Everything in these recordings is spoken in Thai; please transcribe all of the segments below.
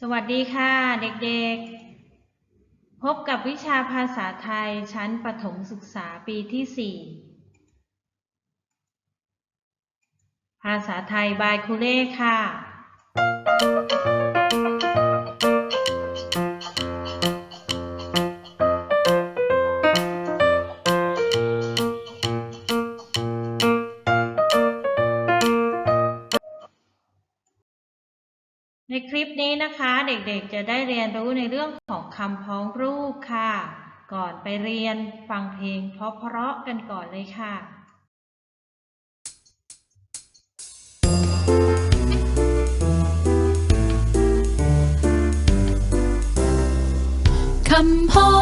สวัสดีค่ะเด็กๆ พบกับวิชาภาษาไทยชั้นประถมศึกษาปีที่ 4 ภาษาไทยบายครูเล่ค่ะ ด็กๆ จะได้เรียนรู้ในเรื่องของคำพ้องรูปค่ะ ก่อนไปเรียนฟังเพลงเพราะๆกันก่อนเลยค่ะคำพ้อง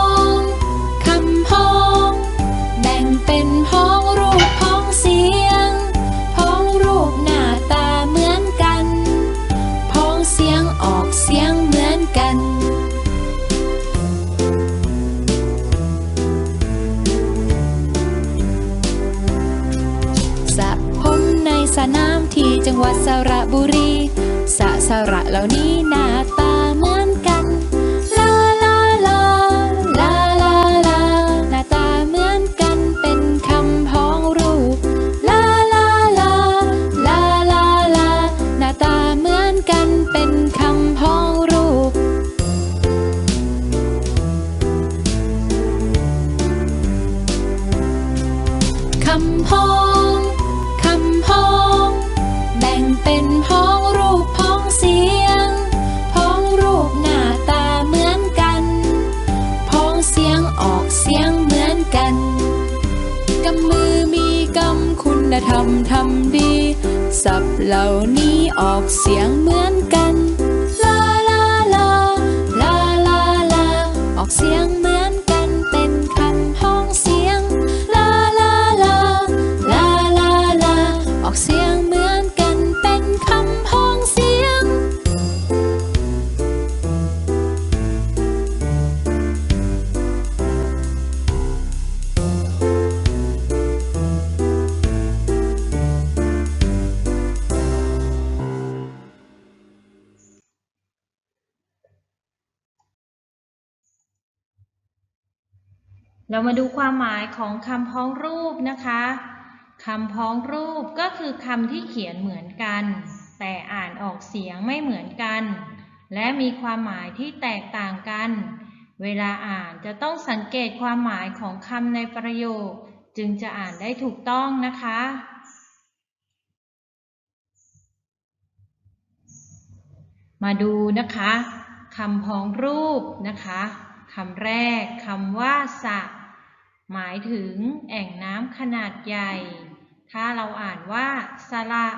วัดสระบุรีสะสระเหล่านี้หน้าตา คุณธรรมทำดี สับเหล่านี้ออกเสียงเหมือนกัน ลาลาลาลาลาลาออกเสียงเหมือน เรามาดูความหมายของคำพ้องรูปนะคะคำพ้องรูปก็คือคำที่เขียนเหมือนกัน แต่อ่านออกเสียงไม่เหมือนกัน และมีความหมายที่แตกต่างกัน เวลาอ่านจะต้องสังเกตความหมายของคำในประโยค จึงจะอ่านได้ถูกต้องนะคะ มาดูนะคะคำพ้องรูปนะคะคำแรกคำว่าสะ หมายถึงแอ่งน้ำขนาดใหญ่ ถ้าเราอ่านว่าสระ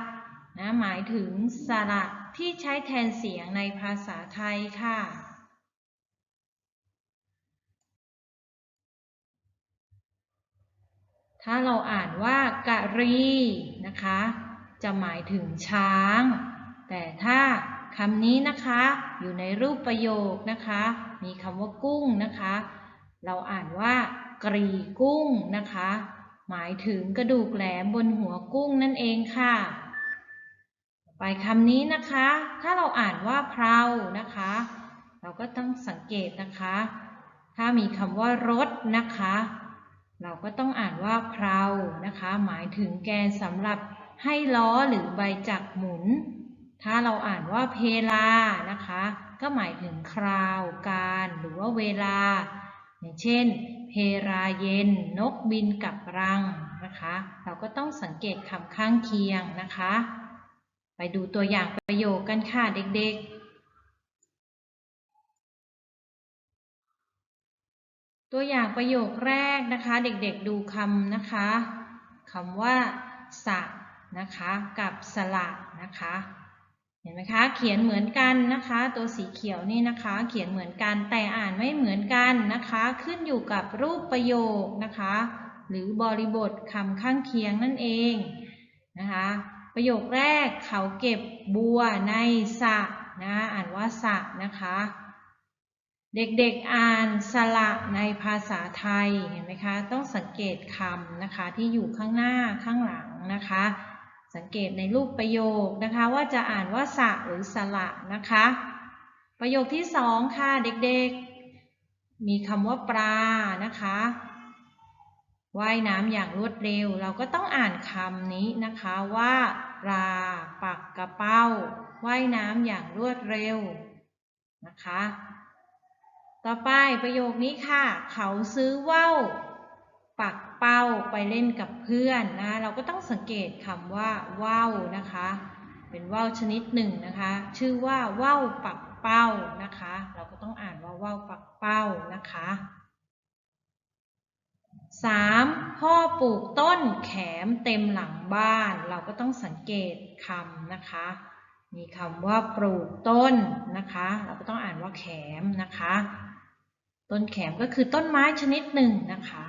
นะหมายถึงสระที่ใช้แทนเสียงในภาษาไทยค่ะ ถ้าเราอ่านว่ากะรีนะคะ จะหมายถึงช้าง แต่ถ้าคำนี้นะคะอยู่ในรูปประโยคนะคะ มีคำว่ากุ้งนะคะ เราอ่านว่า กรีกุ้งนะคะ หมายถึงกระดูกแหลมบนหัวกุ้งนั่นเองค่ะ ไปคำนี้นะคะ ถ้าเราอ่านว่าเพรานะคะ เราก็ต้องสังเกตนะคะ ถ้ามีคำว่ารถนะคะ เราก็ต้องอ่านว่าเพรานะคะ หมายถึงแกนสำหรับให้ล้อหรือใบจักรหมุน ถ้าเราอ่านว่าเพลานะคะ ก็หมายถึงคราว การ หรือว่าเวลา อย่างเช่น เพราเย็น นกบินกับรังนะคะ เราก็ต้องสังเกตคำข้างเคียงนะคะ ไปดูตัวอย่างประโยคกันค่ะเด็กๆ ตัวอย่างประโยคแรกนะคะ เด็กๆดูคำนะคะคำว่าสะนะคะ กับสละนะคะ เห็นไหมคะ เขียนเหมือนกันนะคะ ตัวสีเขียวนี่นะคะ เขียนเหมือนกันแต่อ่านไม่เหมือนกันนะคะ ขึ้นอยู่กับรูปประโยคนะคะ หรือบริบทคำข้างเคียงนั่นเองนะคะ ประโยคแรกเขาเก็บบัวในสระนะ อ่านว่าสระนะคะ เด็กๆอ่านสระในภาษาไทยเห็นไหมคะ ต้องสังเกตคำนะคะที่อยู่ข้างหน้าข้างหลังนะคะ สังเกตในรูปประโยคนะคะว่าจะอ่านว่าสะหรือสละนะคะ ประโยคที่สองค่ะเด็กๆ มีคำว่าปลานะคะว่ายน้ำอย่างรวดเร็ว เราก็ต้องอ่านคำนี้นะคะว่าปลาปักกระเป้าว่ายน้ำอย่างรวดเร็วนะคะ ต่อไปประโยคนี้ค่ะ เขาซื้อว่าวปัก ไปเล่นกับเพื่อนนะเราก็ต้องสังเกตคำว่าว่าวนะคะ เป็นว่าวชนิดหนึ่งนะคะ ชื่อว่าว่าวปักเป้านะคะ เราก็ต้องอ่านว่าว่าวปักเป้านะคะ 3. พ่อปลูกต้นแขมเต็มหลังบ้าน เราก็ต้องสังเกตคำนะคะ มีคำว่าปลูกต้นนะคะ เราก็ต้องอ่านว่าแขมนะคะ ต้นแขมก็คือต้นไม้ชนิดหนึ่งนะคะ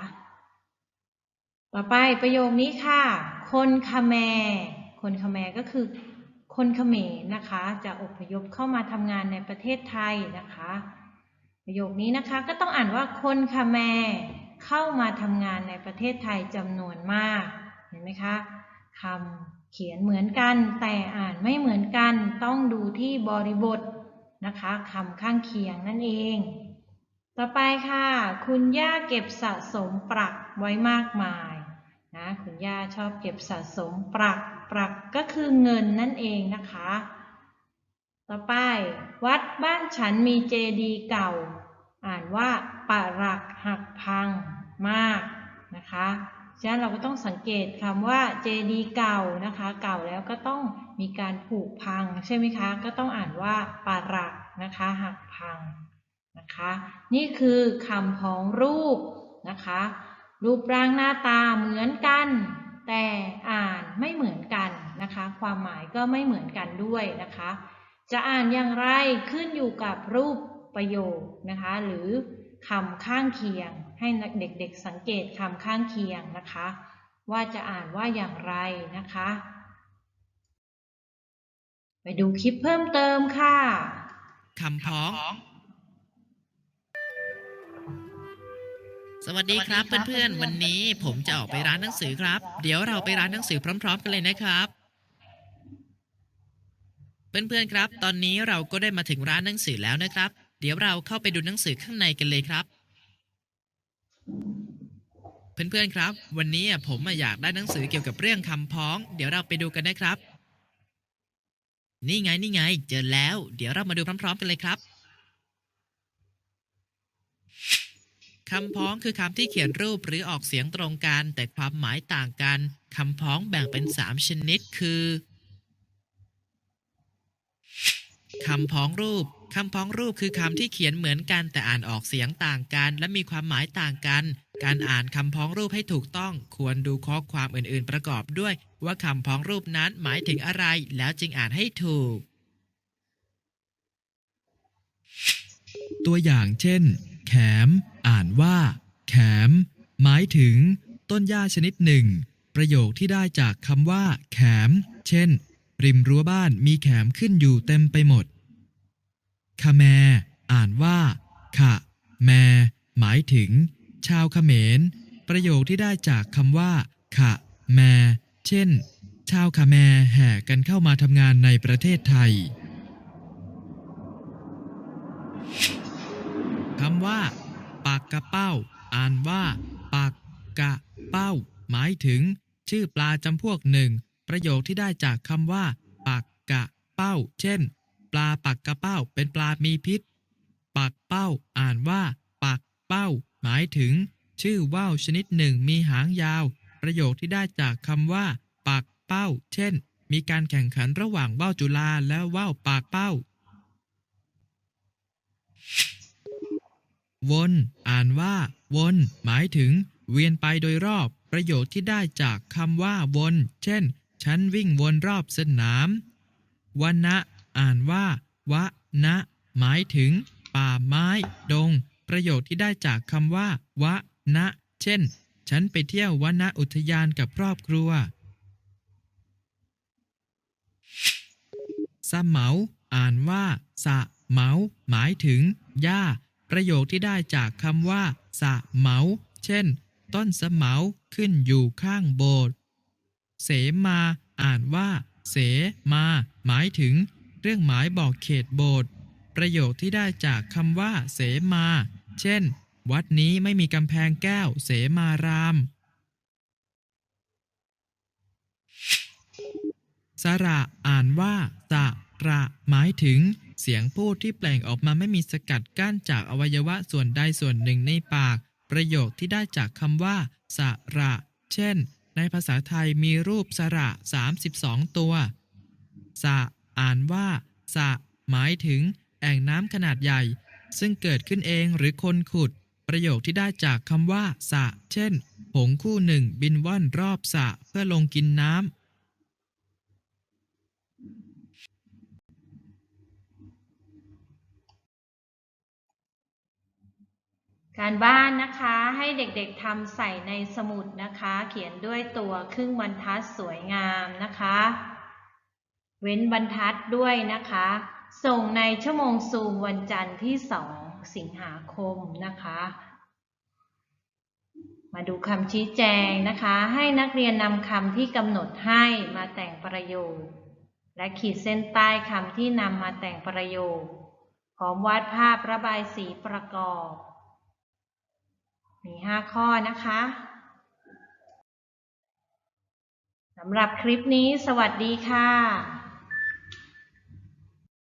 ต่อไปประโยคนี้ค่ะ คนคาแมคนคาแมก็คือ คนเขมรนะคะ จะอพยพเข้ามาทำงานในประเทศไทยนะคะ ประโยคนี้นะคะก็ต้องอ่านว่าคนคาแมเข้ามาทำงานในประเทศไทยจำนวนมาก เห็นไหมคะคำเขียนเหมือนกันแต่อ่านไม่เหมือนกันต้องดูที่บริบทนะคะคำข้างเคียงนั่นเอง ต่อไปค่ะ คุณย่าเก็บสะสมปรักไว้มากมาย นะคุณย่าชอบเก็บสะสมปรักปรักก็คือเงินนั่นเองนะคะ ต่อไปวัดบ้านฉันมีเจดีย์เก่า อ่านว่าปรักหักพังมากนะคะฉะนั้นเราก็ต้องสังเกตคำว่าเจดีเก่านะคะ เก่าแล้วก็ต้องมีการผุพังใช่ไหมคะ ก็ต้องอ่านว่าปรักนะคะหักพังนะคะ นี่คือคำพ้องรูปนะคะ รูปร่างหน้าตาเหมือนกัน แต่อ่านไม่เหมือนกันนะคะ ความหมายก็ไม่เหมือนกันด้วยนะคะ จะอ่านอย่างไรขึ้นอยู่กับรูปประโยคนะคะ หรือคำข้างเคียง ให้เด็กๆสังเกตคำข้างเคียงนะคะ ว่าจะอ่านว่าอย่างไรนะคะ ไปดูคลิปเพิ่มเติมค่ะคำพ้อง สวัสดีครับเพื่อนๆ วันนี้ผมจะออกไปร้านหนังสือครับ เดี๋ยวเราไปร้านหนังสือพร้อม ๆ กันเลยนะครับ เพื่อนๆครับ ตอนนี้เราก็ได้มาถึงร้านหนังสือแล้วนะครับ เดี๋ยวเราเข้าไปดูหนังสือข้างในกันเลยครับ เพื่อนๆครับ วันนี้อะผมอะอยากได้หนังสือเกี่ยวกับเรื่องคำพ้อง เดี๋ยวเราไปดูกันนะครับ นี่ไงนี่ไง เจอแล้ว เดี๋ยวเรามาดูพร้อม ๆ กันเลยครับ คำพ้องคือคำที่เขียนรูปหรือออกเสียงตรงกัน แต่ความหมายต่างกันคำพ้องแบ่งเป็น3ชนิดคือคำพ้องรูปคำพ้องรูปคือคำที่เขียนเหมือนกันแต่อ่านออกเสียงต่างกัน และมีความหมายต่างกัน การอ่านคำพ้องรูปให้ถูกต้อง ควรดูข้อความอื่นๆประกอบด้วย ว่าคำพ้องรูปนั้นหมายถึงอะไร แล้วจึงอ่านให้ถูก ตัวอย่างเช่น ม อ่านว่า แขม หมายถึง ต้นหญ้าชนิดหนึ่ง ประโยคที่ได้จากคำว่า แขม เช่น ริมรั้วบ้านมีแขมขึ้นอยู่เต็มไปหมดคาแม อ่านว่าขะแม หมายถึง ชาวเขมร ประโยคที่ได้จากคำว่าขะแม เช่น ชาวคาแมแห่กันเข้ามาทำงานในประเทศไทย คำว่า ปากกระเป้า อ่านว่า ปากกะเป้า หมายถึง ชื่อปลาจำพวกหนึ่ง ประโยคที่ได้จากคำว่า ปากกะเป้า เช่น ปลาปักกระเป้า เป็นปลามีพิษ ปากเป้า อ่านว่า ปากเป้า หมายถึง ชื่อว่าวชนิดหนึ่งมีหางยาว ประโยคที่ได้จากคำว่า ปากเป้า เช่น มีการแข่งขันระหว่างว่าวจุฬาและว่าวปากเป้า วน อ่านว่า วน หมายถึง เวียนไปโดยรอบ ประโยคที่ได้จากคำว่า วน เช่น ฉันวิ่งวนรอบสนามวันนะอ่านว่าวะนะ หมายถึง ป่าไม้ ดง ประโยคที่ได้จากคำว่า วะนะ เช่น ฉันไปเที่ยววนนะอุทยานกับครอบครัวสะเหมา อ่านว่าสะเหมา หมายถึง หญ้า ประโยคที่ได้จากคำว่า สะเหมา เช่น ต้นสะเหมาขึ้นอยู่ข้างโบสถ์เสมา อ่านว่า เสมา หมายถึงเรื่องหมายบอกเขตโบสถ์ประโยคที่ได้จากคำว่า เสมา เช่น วัดนี้ไม่มีกำแพงแก้ว เสมาราม สระ อ่านว่าสะระหมายถึง เสียงพูดที่แปลงออกมาไม่มีสกัดกั้นจากอวัยวะส่วนใดส่วนหนึ่งในปาก ประโยคที่ได้จากคำว่า สระ เช่น ในภาษาไทยมีรูปสระ 32 ตัว สะ อ่านว่า สะ หมายถึง แอ่งน้ำขนาดใหญ่ ซึ่งเกิดขึ้นเองหรือคนขุด ประโยคที่ได้จากคำว่า สะ เช่นหงคู่หนึ่งบินว่อนรอบสะเพื่อลงกินน้ำ การบ้านนะคะให้เด็กๆทำใส่ในสมุดนะคะ เขียนด้วยตัวครึ่งบรรทัดสวยงามนะคะ เว้นบรรทัดด้วยนะคะ ส่งในชั่วโมงซูมวันจันทร์ที่ 2 สิงหาคมนะคะ มาดูคำชี้แจงนะคะ ให้นักเรียนนำคำที่กำหนดให้มาแต่งประโยค และขีดเส้นใต้คำที่นำมาแต่งประโยค พร้อมวาดภาพระบายสีประกอบ มี 5 ข้อนะคะสำหรับคลิปนี้สวัสดีค่ะ